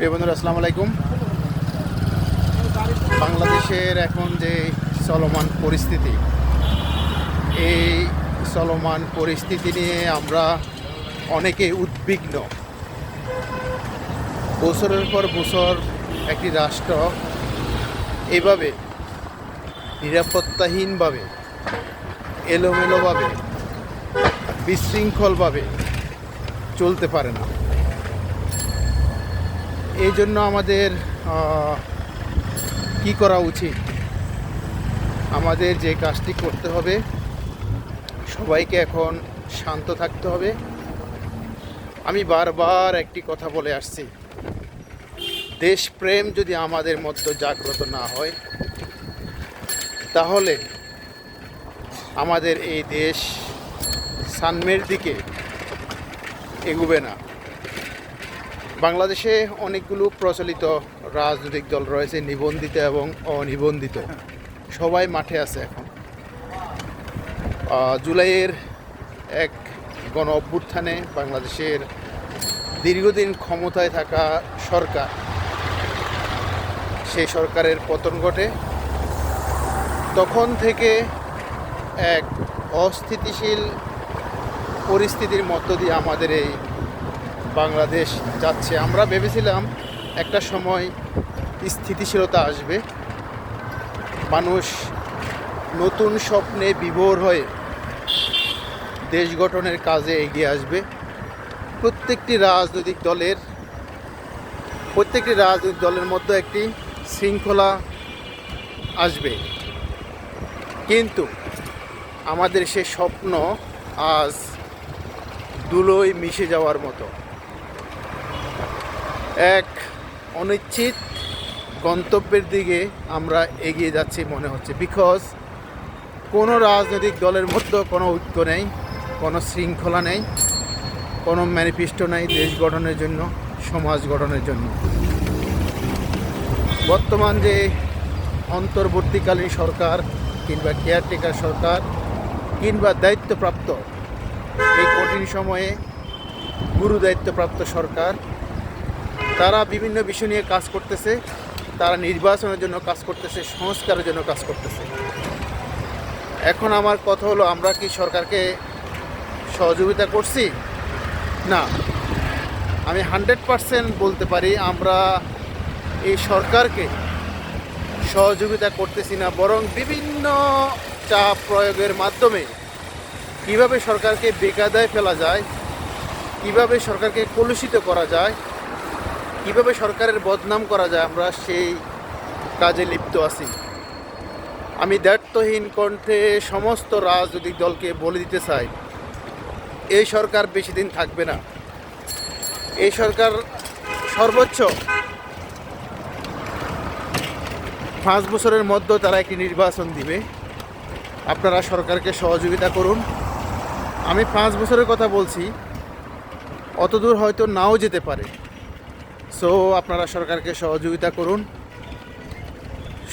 প্রিয় বন্ধুরা, আসসালামু আলাইকুম। বাংলাদেশের এখন যে চলমান পরিস্থিতি, এই চলমান পরিস্থিতি নিয়ে আমরা অনেকে উদ্বিগ্ন। বছরের পর বছর একটি রাষ্ট্র এভাবে নিরাপত্তাহীনভাবে, এলোমেলোভাবে, বিশৃঙ্খলভাবে চলতে পারে না। এই জন্য আমাদের কি করা উচিত? আমাদের যে কাজটি করতে হবে, সবাইকে এখন শান্ত থাকতে হবে। আমি বারবার একটি কথা বলে আসছি, দেশপ্রেম যদি আমাদের মধ্যে জাগ্রত না হয়, তাহলে আমাদের এই দেশ সানমের দিকে এগুবে না। বাংলাদেশে অনেকগুলো প্রচলিত রাজনৈতিক দল রয়েছে, নিবন্ধিত এবং অনিবন্ধিত। সবাই মাঠে আছে এখন। জুলাইয়ের এক গণ অভ্যুত্থানে বাংলাদেশের দীর্ঘদিন ক্ষমতায় থাকা সরকার, সেই সরকারের পতন ঘটে। তখন থেকে এক অস্থিতিশীল পরিস্থিতির মধ্য দিয়ে আমাদের এই বাংলাদেশ যাচ্ছে। আমরা ভেবেছিলাম একটা সময় স্থিতিশীলতা আসবে। মানুষ নতুন স্বপ্নে বিভোর হয়ে দেশ গঠনের কাজে এগিয়ে আসবে। প্রত্যেকটি রাজনৈতিক দলের, প্রত্যেকটি রাজনৈতিক দলের মধ্যে একটি শৃঙ্খলা আসবে। কিন্তু আমাদের সে স্বপ্ন আজ ধুলোয় মিশে যাওয়ার মতো। এক অনিশ্চিত গন্তব্যের দিকে আমরা এগিয়ে যাচ্ছি মনে হচ্ছে। বিকজ কোনো রাজনৈতিক দলের মধ্যে কোনো ঐক্য নেই, কোনো শৃঙ্খলা নেই, কোনো ম্যানিফেস্টো নেই দেশ গঠনের জন্য, সমাজ গঠনের জন্য। বর্তমান যে অন্তর্বর্তীকালীন সরকার কিংবা কেয়ারটেকার সরকার কিংবা দায়িত্বপ্রাপ্ত এই কঠিন সময়ে গুরু দায়িত্বপ্রাপ্ত সরকার তারা বিভিন্ন বিষয় নিয়ে কাজ করতেছে, তারা নির্বাচনের জন্য কাজ করতেছে, সংস্কারের জন্য কাজ করতেছে। এখন আমার কথা হলো, আমরা কি সরকারকে সহযোগিতা করছি? না। আমি হান্ড্রেড পারসেন্ট বলতে পারি, আমরা এই সরকারকে সহযোগিতা করতেছি না, বরং বিভিন্ন চাপ প্রয়োগের মাধ্যমে কীভাবে সরকারকে বেকাদায় ফেলা যায়, কীভাবে সরকারকে কলুষিত করা যায় কীভাবে সরকারের বদনাম করা যায়? আমরা সেই কাজে লিপ্ত আছি। আমি দায়িত্বহীন কণ্ঠে সমস্ত রাজনৈতিক দলকে বলে দিতে চাই, এই সরকার বেশি দিন থাকবে না। এই সরকার সর্বোচ্চ পাঁচ বছরের মধ্যে তারা একটি নির্বাচন দিবে। আপনারা সরকারকে সহযোগিতা করুন। আমি পাঁচ বছরের কথা বলছি, অতদূর হয়তো নাও যেতে পারে। সো আপনারা সরকারকে সহযোগিতা করুন।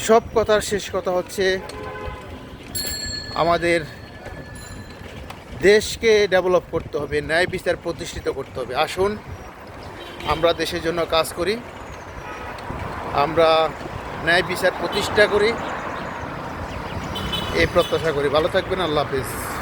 সব কথার শেষ কথা হচ্ছে, আমাদের দেশকে ডেভেলপ করতে হবে, ন্যায় বিচার প্রতিষ্ঠিত করতে হবে। আসুন, আমরা দেশের জন্য কাজ করি। আমরা ন্যায় বিচার প্রতিষ্ঠা করি। এই প্রত্যাশা করি। ভালো থাকবেন, আল্লাহ হাফিজ।